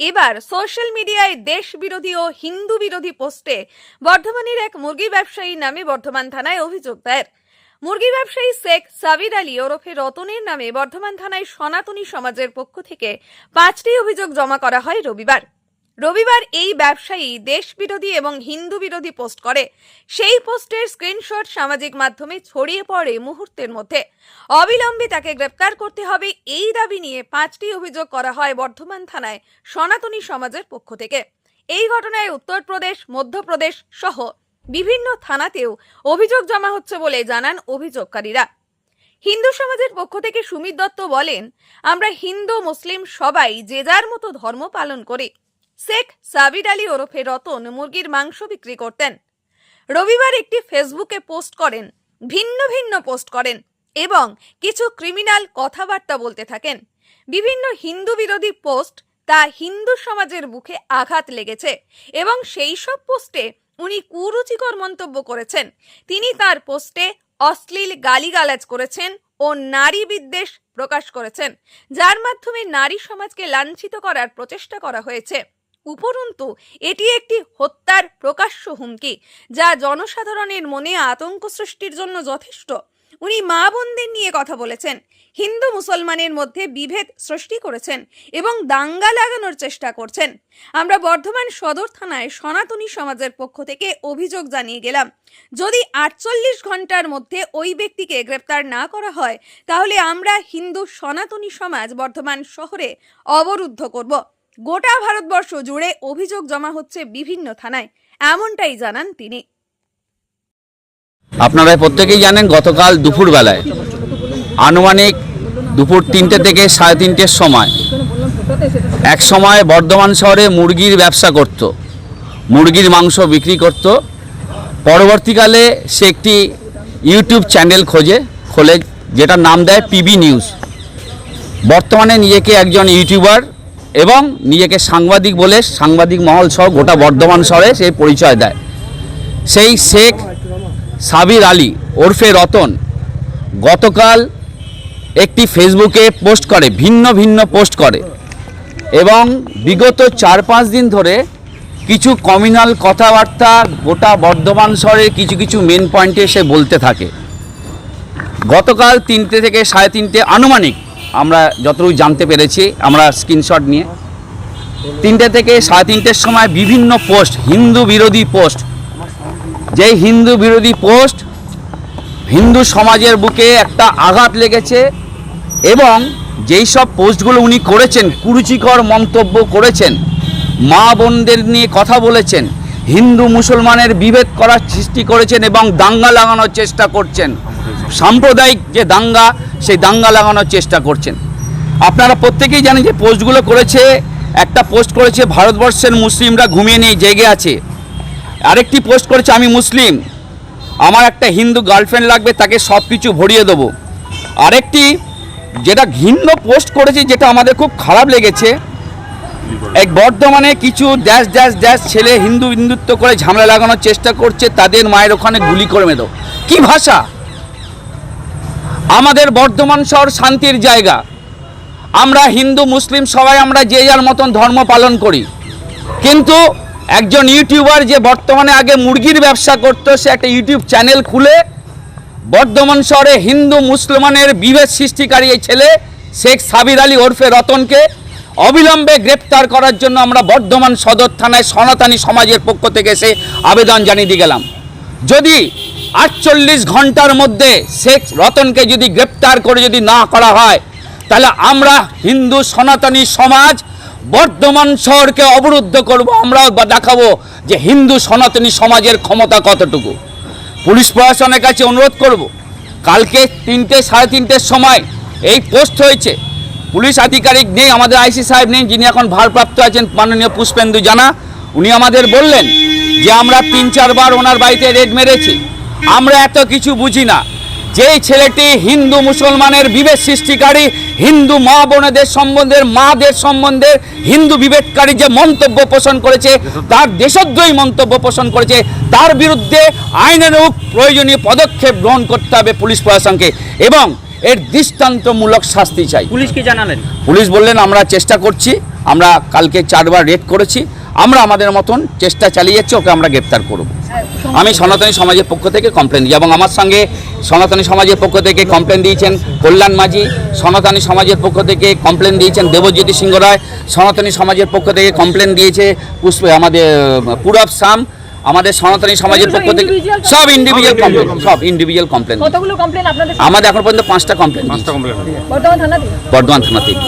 এবার সোশ্যাল মিডিয়ায় দেশ বিরোধী ও হিন্দু বিরোধী পোস্টে বর্ধমানের এক মুরগি ব্যবসায়ী নামে বর্ধমান থানায় অভিযোগ দায়ের। মুরগি ব্যবসায়ী শেখ সাবির আলী ওরফে রতনের নামে বর্ধমান থানায় সনাতনী সমাজের পক্ষ থেকে পাঁচটি অভিযোগ জমা করা হয় রবিবার। রবিবার এই ব্যবসায়ী দেশ বিরোধী এবং হিন্দু বিরোধী পোস্ট করে। সেই পোস্টের স্ক্রিনশট সামাজিক মাধ্যমে ছড়িয়ে পড়ে মুহূর্তের মধ্যে। অবিলম্বে তাকে গ্রেপ্তার করতে হবে এই দাবি নিয়ে পাঁচটি অভিযোগ করা হয় বর্ধমান থানায় সনাতনী সমাজের পক্ষ থেকে। এই ঘটনায় উত্তরপ্রদেশ, মধ্যপ্রদেশ সহ বিভিন্ন থানাতেও অভিযোগ জমা হচ্ছে বলে জানান অভিযোগকারীরা। হিন্দু সমাজের পক্ষ থেকে সুমিত দত্ত বলেন, আমরা হিন্দু, মুসলিম সবাই যে যার মতো ধর্ম পালন করি। শেখ সাবির আলী ওরফে রতন মুরগির মাংস বিক্রি করতেন। রবিবার একটি ফেসবুকে পোস্ট করেন, ভিন্ন ভিন্ন পোস্ট করেন এবং কিছু ক্রিমিনাল কথাবার্তা বলতে থাকেন। বিভিন্ন হিন্দু বিরোধী পোস্ট তা হিন্দু সমাজের বুকে আঘাত লেগেছে এবং সেই সব পোস্টে উনি কুরুচিকর মন্তব্য করেছেন। তিনি তার পোস্টে অশ্লীল গালিগালাজ করেছেন ও নারী বিদ্বেষ প্রকাশ করেছেন, যার মাধ্যমে নারী সমাজকে লাঞ্ছিত করার প্রচেষ্টা করা হয়েছে। উপরন্তু, এটি একটি হত্যার প্রকাশ্য হুমকি, যা জনসাধারণের মনে আতঙ্ক সৃষ্টির জন্য যথেষ্ট। উনি মা বোনদের নিয়ে কথা বলেছেন, হিন্দু মুসলমানের মধ্যে বিভেদ সৃষ্টি করেছেন এবং দাঙ্গা লাগানোর চেষ্টা করছেন। আমরা বর্ধমান সদর থানায় সনাতনী সমাজের পক্ষ থেকে অভিযোগ জানিয়ে গেলাম, যদি আটচল্লিশ ঘণ্টার মধ্যে ওই ব্যক্তিকে গ্রেপ্তার না করা হয়, তাহলে আমরা হিন্দু সনাতনী সমাজ বর্ধমান শহরে অবরুদ্ধ করব। গোটা ভারতবর্ষ জুড়ে অভিযোগ জমা হচ্ছে বিভিন্ন থানায়। এমনটাই জানান তিনি। আপনারা প্রত্যেকেই জানেন গতকাল দুপুরবেলায় আনুমানিক দুপুর তিনটে থেকে সাড়ে তিনটের সময় এক সময় বর্ধমান শহরে মুরগির ব্যবসা করত, মুরগির মাংস বিক্রি করত। পরবর্তীকালে সে একটি ইউটিউব চ্যানেল খোঁজে, খোলে, যেটার নাম দেয় পিবি নিউজ। বর্তমানে নিজেকে একজন ইউটিউবার এবং নিজেকে সাংবাদিক বলে সাংবাদিক মহল সহ গোটা বর্ধমান শহরে সে পরিচয় দেয়। সেই শেখ সাবির আলী ওরফে রতন গতকাল একটি ফেসবুকে পোস্ট করে, ভিন্ন ভিন্ন পোস্ট করে এবং বিগত চার পাঁচ দিন ধরে কিছু কমিউনাল কথাবার্তা গোটা বর্ধমান শহরের কিছু কিছু মেন পয়েন্টে সে বলতে থাকে। গতকাল তিনটে থেকে সাড়ে তিনটে আনুমানিক আমরা যতটুকু জানতে পেরেছি, আমরা স্ক্রিনশট নিয়ে। তিনটে থেকে সাড়ে তিনটের সময় বিভিন্ন পোস্ট হিন্দু বিরোধী পোস্ট যেই হিন্দু বিরোধী পোস্ট হিন্দু সমাজের বুকে একটা আঘাত লেগেছে এবং যেই সব পোস্টগুলো উনি করেছেন, কুরুচিকর মন্তব্য করেছেন, মা বোনদের নিয়ে কথা বলেছেন, হিন্দু মুসলমানের বিভেদ করার সৃষ্টি করেছেন এবং দাঙ্গা লাগানোর চেষ্টা করছেন সাম্প্রদায়িক যে দাঙ্গা, সেই দাঙ্গা লাগানোর চেষ্টা করছেন। আপনারা প্রত্যেকেই জানেন যে পোস্টগুলো করেছে, একটা পোস্ট করেছে ভারতবর্ষের মুসলিমরা ঘুমিয়ে নেই, জেগে আছে। আরেকটি পোস্ট করেছে, আমি মুসলিম, আমার একটা হিন্দু গার্লফ্রেন্ড লাগবে, তাকে সব কিছু ভরিয়ে দেবো। আরেকটি, যেটা ঘিন্ন পোস্ট করেছে, যেটা আমাদের খুব খারাপ লেগেছে, এক বর্ধমানে কিছু ড্যাশ ড্যাশ ড্যাশ ছেলে হিন্দু, হিন্দুত্ব করে ঝামেলা লাগানোর চেষ্টা করছে, তাদের মায়ের ওখানে গুলি করে মেদো কি ভাষা? আমাদের বর্ধমান শহর শান্তির জায়গা। আমরা হিন্দু, মুসলিম, সবাই আমরা যে যার মতন ধর্ম পালন করি। কিন্তু একজন ইউটিউবার যে বর্তমানে আগে মুরগির ব্যবসা করতো, সে একটা ইউটিউব চ্যানেল খুলে বর্ধমান শহরে হিন্দু, মুসলমানের বিভেদ সৃষ্টিকারী এই ছেলে, শেখ সাবির আলী ওরফে রতনকে অবিলম্বে গ্রেপ্তার করার জন্য আমরা বর্ধমান সদর থানায় সনাতনী সমাজের পক্ষ থেকে সে আবেদন জানিয়ে দিয়ে গেলাম। যদি আটচল্লিশ ঘণ্টার মধ্যে শেখ রতনকে যদি গ্রেপ্তার করে যদি না করা হয়, তাহলে আমরা হিন্দু সনাতনী সমাজ বর্ধমান শহরকে অবরুদ্ধ করব। আমরাও দেখাবো যে হিন্দু সনাতনী সমাজের ক্ষমতা কতটুকু। পুলিশ প্রশাসনের কাছে অনুরোধ করব, কালকে তিনটে, সাড়ে তিনটের সময় এই পোস্ট হয়েছে। পুলিশ আধিকারিক নেই, আমাদের আইসি সাহেব নেই, যিনি এখন ভারপ্রাপ্ত আছেন মাননীয় পুষ্পেন্দু জানা, উনি আমাদের বললেন যে আমরা তিন, চারবার ওনার বাড়িতে রেড মেরেছি। আমরা এত কিছু বুঝি না। যেই ছেলেটি হিন্দু মুসলমানের বিভেদ সৃষ্টিকারী হিন্দু মা বোনেদের সম্বন্ধে মাদের সম্বন্ধে হিন্দু বিভেদকারী যে মন্তব্য পোষণ করেছে তার দেশদ্রোহী মন্তব্য পোষণ করেছে তার বিরুদ্ধে আইনানুগ প্রয়োজনীয় পদক্ষেপ গ্রহণ করতে হবে পুলিশ প্রশাসনকে এবং এর দৃষ্টান্তমূলক শাস্তি চাই। পুলিশকে জানালেন? পুলিশ বললেন আমরা চেষ্টা করছি আমরা কালকে চারবার রেড করেছি আমরা আমাদের মতন চেষ্টা চালিয়ে যাচ্ছি ওকে আমরা গ্রেপ্তার করব। আমি সনাতনী সমাজের পক্ষ থেকে কমপ্লেন দিই এবং আমার সঙ্গে সনাতনী সমাজের পক্ষ থেকে কমপ্লেন দিয়েছেন কল্যাণ মাঝি সনাতনী সমাজের পক্ষ থেকে কমপ্লেন দিয়েছেন দেবজ্যোতি সিংহ রায় সনাতনী সমাজের পক্ষ থেকে কমপ্লেন দিয়েছে পুষ্প আমাদের পুরব সাম আমাদের সনাতনী সমাজের পক্ষ থেকে সব ইন্ডিভিজুয়াল কমপ্লেন সব ইন্ডিভিজুয়াল কমপ্লেন কতগুলো কমপ্লেন আপনাদের আমাদের এখন পর্যন্ত পাঁচটা কমপ্লেন বর্তমান থানাতে? বর্ধমান থানা থেকে